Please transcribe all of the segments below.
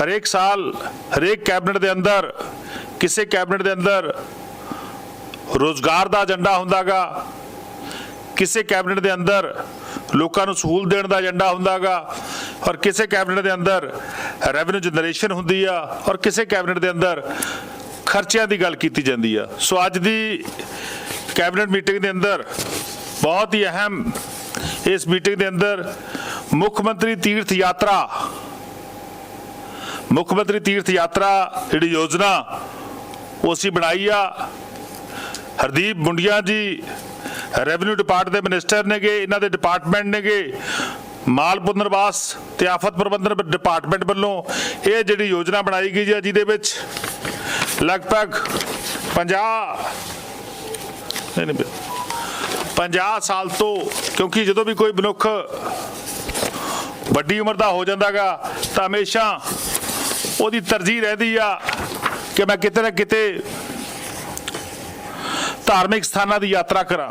ਹਰੇਕ ਸਾਲ ਹਰੇਕ ਕੈਬਨਿਟ ਦੇ ਅੰਦਰ, ਕਿਸੇ ਕੈਬਨਿਟ ਦੇ ਅੰਦਰ ਰੋਜ਼ਗਾਰ ਦਾ ਏਜੰਡਾ ਹੁੰਦਾਗਾ, ਕਿਸੇ ਕੈਬਨਿਟ ਦੇ ਅੰਦਰ ਲੋਕਾਂ ਨੂੰ ਸਹੂਲਤ ਦੇਣ ਦਾ ਏਜੰਡਾ ਹੁੰਦਾਗਾ, ਔਰ ਕਿਸੇ ਕੈਬਨਿਟ ਦੇ ਅੰਦਰ ਰੈਵਨਿਊ ਜਨਰੇਸ਼ਨ ਹੁੰਦੀ ਆ, ਔਰ ਕਿਸੇ ਕੈਬਨਿਟ ਦੇ ਅੰਦਰ ਖਰਚਿਆਂ ਦੀ ਗੱਲ ਕੀਤੀ ਜਾਂਦੀ ਆ। ਸੋ ਅੱਜ ਦੀ ਕੈਬਨਿਟ ਮੀਟਿੰਗ ਦੇ ਅੰਦਰ ਬਹੁਤ ਹੀ ਅਹਿਮ ਇਸ ਮੀਟਿੰਗ ਦੇ ਅੰਦਰ ਮੁੱਖ ਮੰਤਰੀ ਤੀਰਥ ਯਾਤਰਾ ਮੁੱਖ ਮੰਤਰੀ ਤੀਰਥ ਯਾਤਰਾ ਜਿਹੜੀ ਯੋਜਨਾ, ਉਹ ਅਸੀਂ ਬਣਾਈ ਆ। ਹਰਦੀਪ ਮੁੰਡਿਆ ਜੀ ਰੈਵਨਿਊ ਡਿਪਾਰਟ ਦੇ ਮਿਨਿਸਟਰ ਨੇਗੇ, ਇਹਨਾਂ ਦੇ ਡਿਪਾਰਟਮੈਂਟ ਨੇਗੇ। ਮਾਲ ਪੁਨਰਵਾਸ ਤੇ ਆਫਤ ਪ੍ਰਬੰਧਨ ਡਿਪਾਰਟਮੈਂਟ ਵੱਲੋਂ ਇਹ ਜਿਹੜੀ ਯੋਜਨਾ ਬਣਾਈ ਗਈ ਹੈ ਜਿਹਦੇ ਵਿੱਚ ਲਗਭਗ 50 ਨਹੀਂ ਨਹੀਂ 50 ਸਾਲ ਤੋਂ, ਕਿਉਂਕਿ ਜਦੋਂ ਵੀ ਕੋਈ ਮਨੁੱਖ ਵੱਡੀ ਉਮਰ ਦਾ ਹੋ ਜਾਂਦਾਗਾ, ਤਾਂ ਹਮੇਸ਼ਾ ਉਹਦੀ ਤਰਜੀਹ ਰਹਿੰਦੀ ਆ ਕਿ ਮੈਂ ਕਿਤੇ ਨਾ ਕਿਤੇ ਧਾਰਮਿਕ ਸਥਾਨਾਂ ਦੀ ਯਾਤਰਾ ਕਰਾਂ।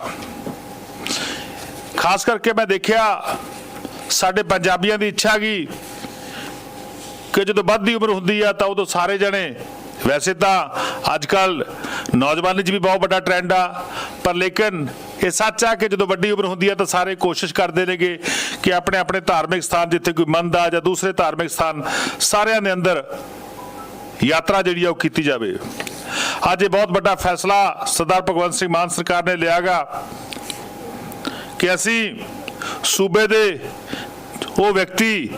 ਖਾਸ ਕਰਕੇ ਮੈਂ ਦੇਖਿਆ ਸਾਡੇ ਪੰਜਾਬੀਆਂ ਦੀ ਇੱਛਾ ਗਈ ਕਿ ਜਦੋਂ ਵੱਧਦੀ ਉਮਰ ਹੁੰਦੀ ਆ ਤਾਂ ਉਦੋਂ ਸਾਰੇ ਜਣੇ, ਵੈਸੇ ਤਾਂ ਅੱਜ ਕੱਲ ਨੌਜਵਾਨੀ 'ਚ ਵੀ ਬਹੁਤ ਵੱਡਾ ਟ੍ਰੈਂਡ ਆ, ਪਰ ਲੇਕਿਨ ਇਹ ਸੱਚ ਆ ਕਿ ਜਦੋਂ ਵੱਡੀ ਉਮਰ ਹੁੰਦੀ ਹੈ ਤਾਂ ਸਾਰੇ ਕੋਸ਼ਿਸ਼ ਕਰਦੇ ਨੇਗੇ ਕਿ ਆਪਣੇ ਆਪਣੇ ਧਾਰਮਿਕ ਸਥਾਨ ਜਿੱਥੇ ਕੋਈ ਮੰਨਦਾ ਜਾਂ ਦੂਸਰੇ ਧਾਰਮਿਕ ਸਥਾਨ ਸਾਰਿਆਂ ਦੇ ਅੰਦਰ ਯਾਤਰਾ ਜਿਹੜੀ ਆ ਉਹ ਕੀਤੀ ਜਾਵੇ। ਅੱਜ ਇਹ ਬਹੁਤ ਵੱਡਾ ਫੈਸਲਾ ਸਰਦਾਰ ਭਗਵੰਤ ਸਿੰਘ ਮਾਨ ਸਰਕਾਰ ਨੇ ਲਿਆਗਾ ਕਿ ਅਸੀਂ ਸੂਬੇ ਦੇ ਉਹ ਵਿਅਕਤੀ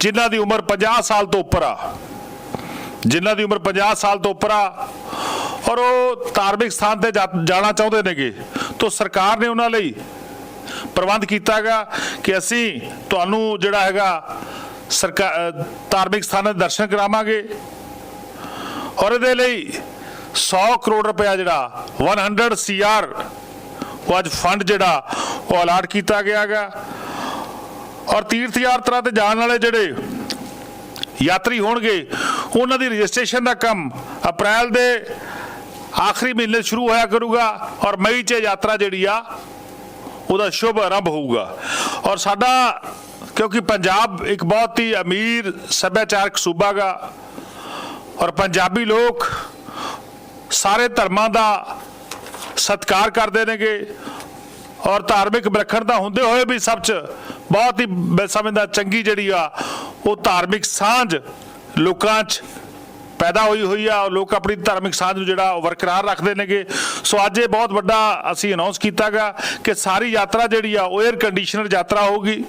ਜਿਨ੍ਹਾਂ ਦੀ ਉਮਰ 50 ਸਾਲ ਤੋਂ ਉੱਪਰ ਆ, ਜਿਨ੍ਹਾਂ ਦੀ ਉਮਰ 50 ਸਾਲ ਤੋਂ ਉੱਪਰ ਆ ਔਰ ਉਹ ਧਾਰਮਿਕ ਸਥਾਨ ਤੇ ਜਾ- ਜਾਣਾ ਚਾਹੁੰਦੇ ਨੇਗੇ ਤਾਂ ਸਰਕਾਰ ਨੇ ਉਹਨਾਂ ਲਈ ਪ੍ਰਬੰਧ ਕੀਤਾਗਾ ਕਿ ਅਸੀਂ ਤੁਹਾਨੂੰ ਜਿਹੜਾ ਹੈਗਾ ਸਰਕਾਰ ਧਾਰਮਿਕ ਸਥਾਨਾਂ ਦੇ ਦਰਸ਼ਨ ਕਰਾਵਾਂਗੇ। ਔਰ ਇਹਦੇ ਲਈ 100 ਕਰੋੜ ਰੁਪਇਆ ਜਿਹੜਾ 100 ਸੀਆਰ ਉਹ ਅੱਜ ਫੰਡ ਜਿਹੜਾ ਉਹ ਅਲਾਟ ਕੀਤਾ ਗਿਆਗਾ ਔਰ ਤੀਰਥ ਯਾਤਰਾ ਤੇ ਜਾਣ ਵਾਲੇ ਜਿਹੜੇ ਯਾਤਰੀ ਹੋਣਗੇ, ਉਹਨਾਂ ਦੀ ਰਜਿਸਟ੍ਰੇਸ਼ਨ ਦਾ ਕੰਮ ਅਪ੍ਰੈਲ ਦੇ ਆਖਰੀ ਮਹੀਨੇ ਸ਼ੁਰੂ ਹੋਇਆ ਕਰੂਗਾ ਔਰ ਮਈ 'ਚ ਯਾਤਰਾ ਜਿਹੜੀ ਆ, ਉਹਦਾ ਸ਼ੁਭ ਆਰੰਭ ਹੋਊਗਾ। ਔਰ ਸਾਡਾ, ਕਿਉਂਕਿ ਪੰਜਾਬ ਇੱਕ ਬਹੁਤ ਹੀ ਅਮੀਰ ਸੱਭਿਆਚਾਰਕ ਸੂਬਾ ਗਾ, ਔਰ ਪੰਜਾਬੀ ਲੋਕ ਸਾਰੇ ਧਰਮਾਂ ਦਾ ਸਤਿਕਾਰ ਕਰਦੇ ਨੇਗੇ, ਔਰ ਧਾਰਮਿਕ ਵਿਲੱਖਣਤਾ ਹੁੰਦੇ ਹੋਏ ਵੀ ਸਭ ਚ ਬਹੁਤ ਹੀ ਮੈਂ ਸਮਝਦਾ ਚੰਗੀ ਜਿਹੜੀ ਆ, ਉਹ ਧਾਰਮਿਕ ਸਾਂਝ ਲੋਕਾਂ 'ਚ ਪੈਦਾ ਹੋਈ ਹੋਈ ਆ, ਲੋਕ ਆਪਣੀ ਧਾਰਮਿਕ ਸਾਂਝ ਨੂੰ ਜਿਹੜਾ ਵਰਕਰਾਰ ਰੱਖਦੇ ਨੇਗੇ। ਸੋ ਅੱਜ ਇਹ ਬਹੁਤ ਵੱਡਾ ਅਸੀਂ ਅਨਾਉਂਸ ਕੀਤਾਗਾ ਕਿ ਸਾਰੀ ਯਾਤਰਾ ਜਿਹੜੀ ਆ, ਉਹ 에ਅਰ ਕੰਡੀਸ਼ਨਰ ਯਾਤਰਾ ਹੋਊਗੀ।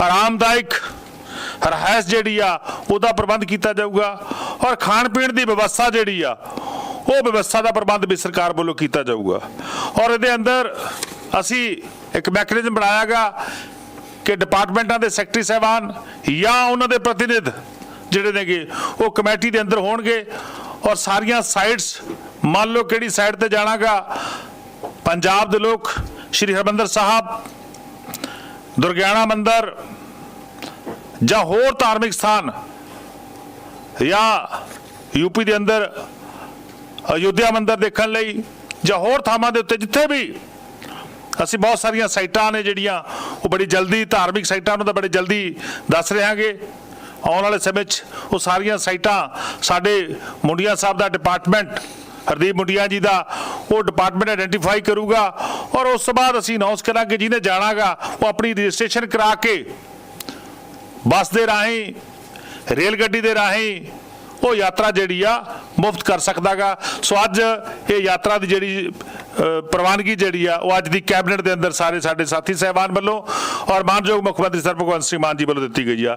ਆਰਾਮਦਾਇਕ ਰਹਿਸ ਜਿਹੜੀ ਆ, ਉਹਦਾ ਪ੍ਰਬੰਧ ਕੀਤਾ ਜਾਊਗਾ ਔਰ ਖਾਣ ਪੀਣ ਦੀ ਵਿਵਸਥਾ ਜਿਹੜੀ ਆ, ਉਹ ਵਿਵਸਥਾ ਦਾ ਪ੍ਰਬੰਧ ਵੀ ਸਰਕਾਰ ਵੱਲੋਂ ਕੀਤਾ ਜਾਊਗਾ। ਔਰ ਇਹਦੇ ਅੰਦਰ ਅਸੀਂ ਇੱਕ ਮੈਕੈਨਿਜ਼ਮ ਬਣਾਇਆਗਾ ਕਿ ਡਿਪਾਰਟਮੈਂਟਾਂ ਦੇ ਸੈਕਟਰੀ ਸਹਿਬਾਨ ਜਾਂ ਉਹਨਾਂ ਦੇ ਪ੍ਰਤੀਨਿਧ ਜਿਹੜੇ ਨੇਗੇ, ਉਹ ਕਮੇਟੀ ਦੇ ਅੰਦਰ ਹੋਣਗੇ ਔਰ ਸਾਰੀਆਂ ਸਾਈਟਸ ਮੰਨ ਲਓ ਕਿਹੜੀ ਸਾਈਡ ਤੇ ਜਾਣਾਗਾ, ਪੰਜਾਬ ਦੇ ਲੋਕ, ਸ਼੍ਰੀ ਹਰਮੰਦਰ ਸਾਹਿਬ, ਦੁਰਗਿਆਣਾ ਮੰਦਰ ਜਾਂ ਹੋਰ ਧਾਰਮਿਕ ਸਥਾਨ ਜਾਂ ਯੂਪੀ ਦੇ ਅੰਦਰ, ਅਯੁੱਧਿਆ ਮੰਦਿਰ ਦੇਖਣ ਲਈ ਜਾਂ ਹੋਰ ਥਾਵਾਂ ਦੇ ਉੱਤੇ ਜਿੱਥੇ ਵੀ ਅਸੀਂ ਬਹੁਤ ਸਾਰੀਆਂ ਸਾਈਟਾਂ ਨੇ ਜਿਹੜੀਆਂ, ਉਹ ਬੜੀ ਜਲਦੀ ਧਾਰਮਿਕ ਸਾਈਟਾਂ ਨੂੰ ਤਾਂ ਬੜੀ ਜਲਦੀ ਦੱਸ ਰਹਾਂਗੇ ਆਉਣ ਵਾਲੇ ਸਮੇਂ 'ਚ ਉਹ ਸਾਰੀਆਂ ਸਾਈਟਾਂ ਸਾਡੇ ਮੁੰਡਿਆ ਸਾਹਿਬ ਦਾ ਡਿਪਾਰਟਮੈਂਟ ਹਰਦੀਪ ਮੁੰਡਿਆ ਜੀ ਦਾ, ਉਹ ਡਿਪਾਰਟਮੈਂਟ ਆਇਡੈਂਟੀਫਾਈ ਕਰੂਗਾ ਔਰ ਉਸ ਤੋਂ ਬਾਅਦ ਅਸੀਂ ਅਨਾਉਂਸ ਕਰਾਂਗੇ ਜਿਹਨੇ ਜਾਣਾਗਾ ਉਹ ਆਪਣੀ ਰਜਿਸਟ੍ਰੇਸ਼ਨ ਕਰਾ ਕੇ ਬੱਸ ਦੇ ਰਾਹੀਂ, ਰੇਲ ਗੱਡੀ ਦੇ ਰਾਹੀਂ ਉਹ ਯਾਤਰਾ ਜਿਹੜੀ ਆ ਮੁਫਤ ਕਰ ਸਕਦਾਗਾ। ਸੋ ਅੱਜ ਇਹ ਯਾਤਰਾ ਦੀ ਜਿਹੜੀ ਪ੍ਰਵਾਨਗੀ ਜਿਹੜੀ ਆ ਉਹ ਅੱਜ ਦੀ ਕੈਬਨਿਟ ਦੇ ਅੰਦਰ ਸਾਰੇ ਸਾਡੇ ਸਾਥੀ ਸਹਿਬਾਨ ਵੱਲੋਂ ਔਰ ਮਾਨਯੋਗ ਮੁੱਖ ਮੰਤਰੀ ਸਰ ਭਗਵੰਤ ਸਿੰਘ ਮਾਨ ਜੀ ਵੱਲੋਂ ਦਿੱਤੀ ਗਈ ਆ।